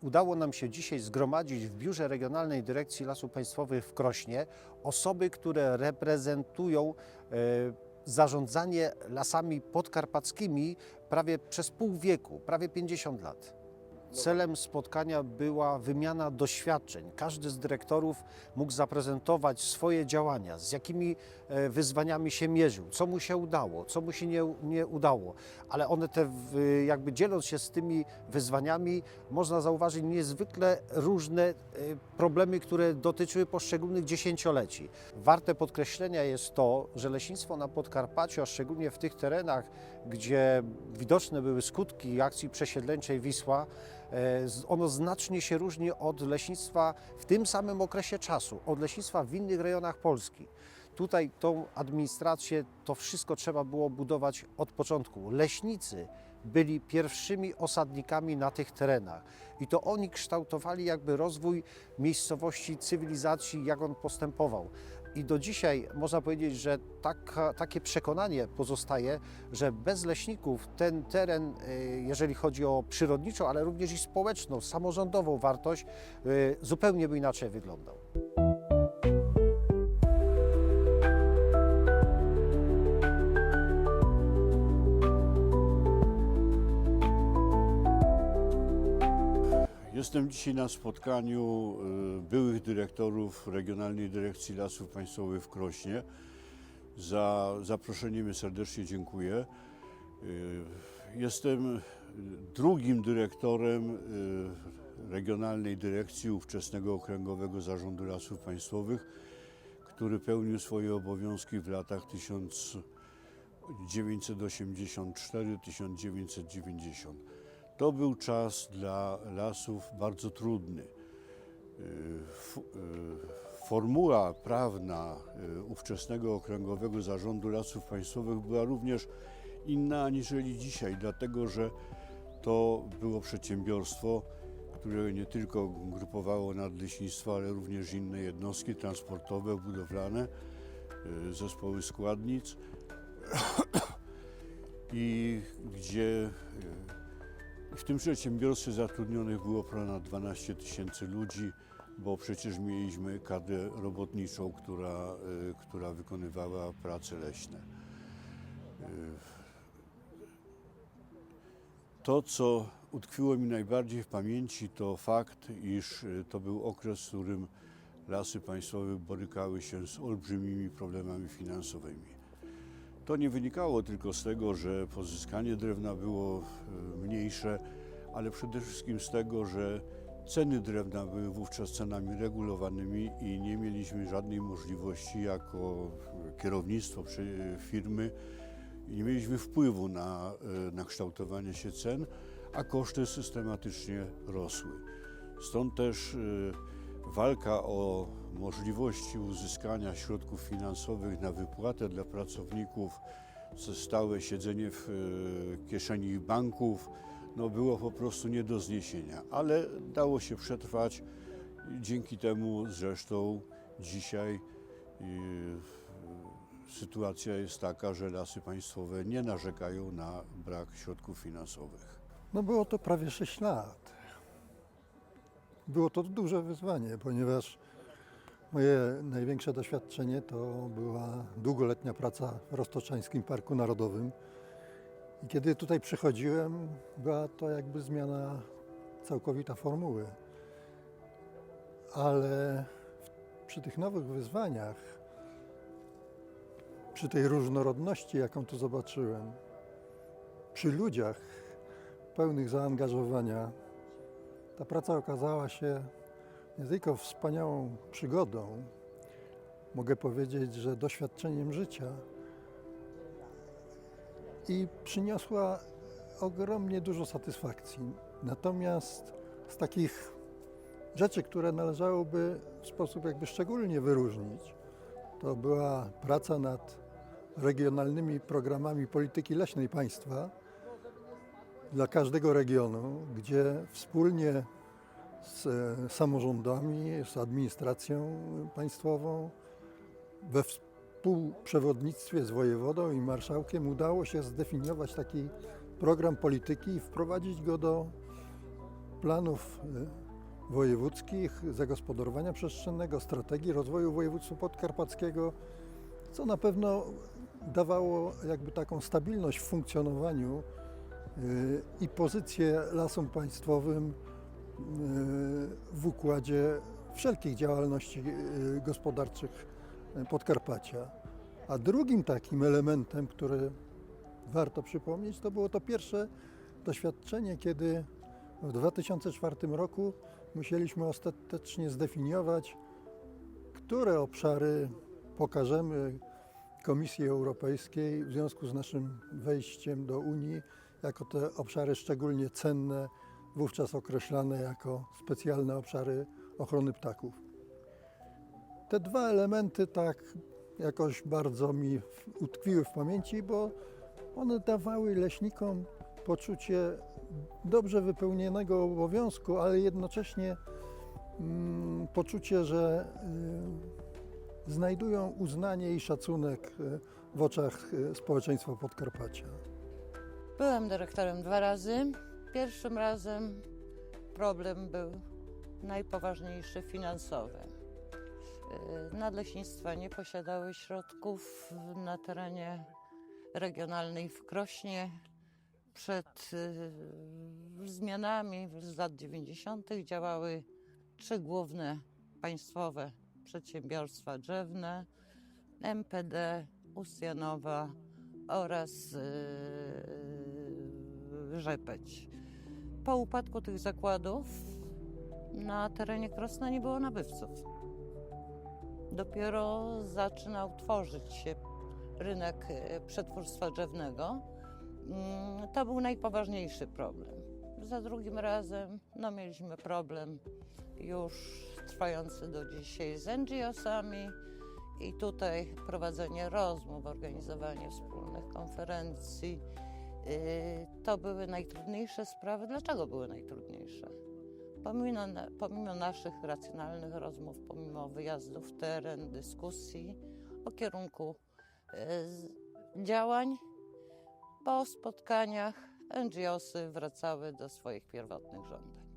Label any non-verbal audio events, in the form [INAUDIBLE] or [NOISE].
Udało nam się dzisiaj zgromadzić w Biurze Regionalnej Dyrekcji Lasów Państwowych w Krośnie osoby, które reprezentują e, zarządzanie lasami podkarpackimi prawie przez pół wieku, prawie 50 lat. Celem spotkania była wymiana doświadczeń. Każdy z dyrektorów mógł zaprezentować swoje działania, z jakimi e, wyzwaniami się mierzył, co mu się udało, co mu się nie, nie udało. Ale one te, jakby dzieląc się z tymi wyzwaniami, można zauważyć niezwykle różne e, problemy, które dotyczyły poszczególnych dziesięcioleci. Warte podkreślenia jest to, że leśnictwo na Podkarpaciu, a szczególnie w tych terenach, gdzie widoczne były skutki akcji przesiedleńczej Wisła, ono znacznie się różni od leśnictwa w tym samym okresie czasu, od leśnictwa w innych rejonach Polski. Tutaj tą administrację, to wszystko trzeba było budować od początku. Leśnicy byli pierwszymi osadnikami na tych terenach i to oni kształtowali jakby rozwój miejscowości, cywilizacji, jak on postępował. I do dzisiaj można powiedzieć, że takie przekonanie pozostaje, że bez leśników ten teren, y, jeżeli chodzi o przyrodniczą, ale również i społeczną, samorządową wartość, y, zupełnie by inaczej wyglądał. Jestem dzisiaj na spotkaniu y, byłych dyrektorów Regionalnej Dyrekcji Lasów Państwowych w Krośnie. Za zaproszenie serdecznie dziękuję. Y, Jestem drugim dyrektorem y, Regionalnej Dyrekcji ówczesnego Okręgowego Zarządu Lasów Państwowych, który pełnił swoje obowiązki w latach 1984-1990. To był czas dla lasów bardzo trudny. Y, y, Formuła prawna y, ówczesnego Okręgowego Zarządu Lasów Państwowych była również inna aniżeli dzisiaj, dlatego że to było przedsiębiorstwo, które nie tylko grupowało nadleśnictwo, ale również inne jednostki transportowe, budowlane, zespoły składnic [COUGHS] i gdzie w tym przedsiębiorstwie zatrudnionych było ponad 12 tysięcy ludzi, bo przecież mieliśmy kadrę robotniczą, która, y, która wykonywała prace leśne. Y, To, co utkwiło mi najbardziej w pamięci, to fakt, iż y, to był okres, w którym lasy państwowe borykały się z olbrzymimi problemami finansowymi. To nie wynikało tylko z tego, że pozyskanie drewna było e, mniejsze, ale przede wszystkim z tego, że ceny drewna były wówczas cenami regulowanymi i nie mieliśmy żadnej możliwości jako kierownictwo firmy, nie mieliśmy wpływu na, e, na kształtowanie się cen, a koszty systematycznie rosły. Stąd też e, walka o możliwości uzyskania środków finansowych na wypłatę dla pracowników, co stałe siedzenie w e, kieszeni banków, no było po prostu nie do zniesienia, ale dało się przetrwać. Dzięki temu zresztą dzisiaj e, sytuacja jest taka, że lasy państwowe nie narzekają na brak środków finansowych. No było to prawie 6 lat. Było to duże wyzwanie, ponieważ moje największe doświadczenie to była długoletnia praca w Roztoczańskim Parku Narodowym. I kiedy tutaj przychodziłem, była to jakby zmiana całkowita formuły. Ale przy tych nowych wyzwaniach, przy tej różnorodności, jaką tu zobaczyłem, przy ludziach, pełnych zaangażowania. Ta praca okazała się nie tylko wspaniałą przygodą, mogę powiedzieć, że doświadczeniem życia i przyniosła ogromnie dużo satysfakcji. Natomiast z takich rzeczy, które należałoby w sposób jakby szczególnie wyróżnić, to była praca nad regionalnymi programami polityki leśnej państwa, dla każdego regionu, gdzie wspólnie z e, samorządami, z administracją państwową, we współprzewodnictwie z wojewodą i marszałkiem udało się zdefiniować taki program polityki i wprowadzić go do planów y, wojewódzkich zagospodarowania przestrzennego, strategii rozwoju województwa podkarpackiego, co na pewno dawało jakby taką stabilność w funkcjonowaniu y, i pozycję lasom państwowym w układzie wszelkich działalności y, gospodarczych y, Podkarpacia. A drugim takim elementem, który warto przypomnieć, to było to pierwsze doświadczenie, kiedy w 2004 roku musieliśmy ostatecznie zdefiniować, które obszary pokażemy Komisji Europejskiej w związku z naszym wejściem do Unii jako te obszary szczególnie cenne, wówczas określane jako specjalne obszary ochrony ptaków. Te dwa elementy tak jakoś bardzo mi utkwiły w pamięci, bo one dawały leśnikom poczucie dobrze wypełnionego obowiązku, ale jednocześnie mm, poczucie, że y, znajdują uznanie i szacunek y, w oczach y, społeczeństwa Podkarpacia. Byłem dyrektorem dwa razy. Pierwszym razem problem był najpoważniejszy finansowy. Yy, Nadleśnictwa nie posiadały środków na terenie regionalnej w Krośnie. Przed yy, zmianami z lat 90. działały trzy główne państwowe przedsiębiorstwa drzewne, MPD, Ustjanowa oraz yy, Rzepeć. Po upadku tych zakładów na terenie Krosna nie było nabywców. Dopiero zaczynał tworzyć się rynek e, przetwórstwa drzewnego. Mm, To był najpoważniejszy problem. Za drugim razem no, mieliśmy problem już trwający do dzisiaj z NGO-sami i tutaj prowadzenie rozmów, organizowanie wspólnych konferencji. Yy, To były najtrudniejsze sprawy. Dlaczego były najtrudniejsze? Pomimo, pomimo naszych racjonalnych rozmów, pomimo wyjazdów w teren, dyskusji o kierunku z- działań, po spotkaniach NGOsy wracały do swoich pierwotnych żądań.